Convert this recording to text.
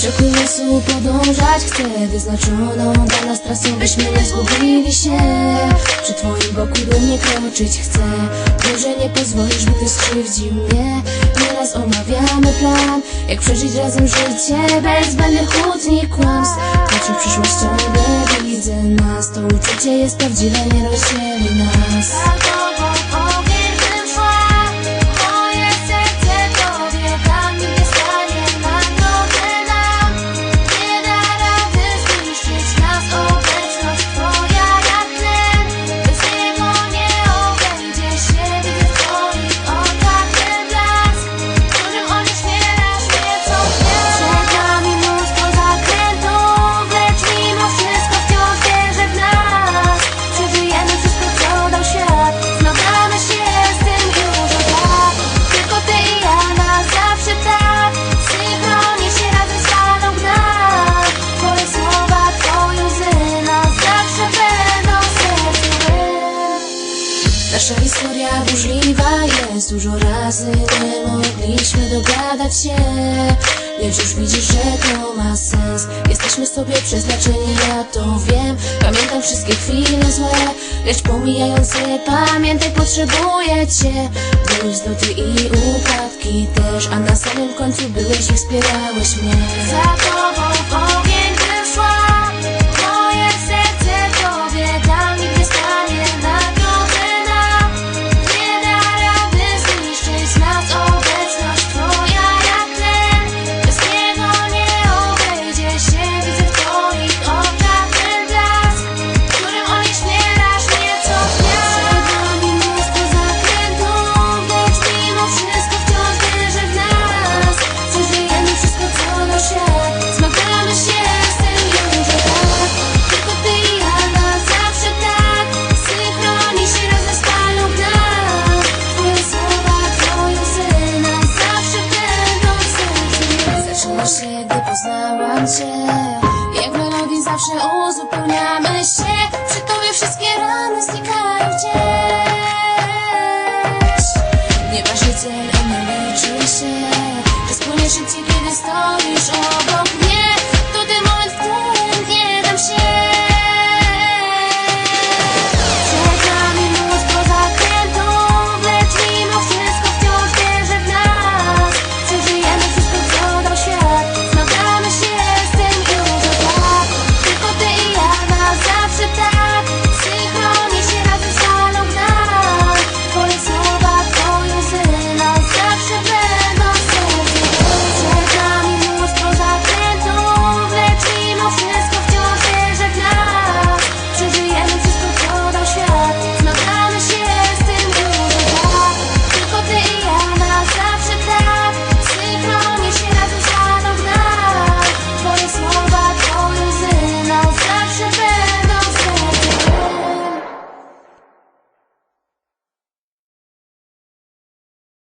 czasu podążać chcę Wyznaczoną dla nas trasą, byśmy nie zgubili się. Przy twoim boku dumnie kroczyć chcę. Może nie pozwolisz, by ty skrzywdził mnie. Nieraz omawiamy plan Jak przeżyć razem życie Bez zbędnych kłótni kłamstw. Patrzę przyszłość ciągle widzę nas To uczucie jest prawdziwe, nie rozdzieli nas jest Dużo razy. Nie mogliśmy dogadać się Lecz już widzisz, że to ma sens. Jesteśmy sobie przeznaczeni, ja to wiem. Pamiętam wszystkie chwile złe Lecz pomijając je, pamiętaj, potrzebuję cię. Były i upadki też A na samym końcu byłeś i wspierałeś mnie że uzupełniamy się. Przy tobie wszystkie rany znikają gdzieś. Niemarzyciel, on nie liczy się Że spłynie szybciej, kiedy stoisz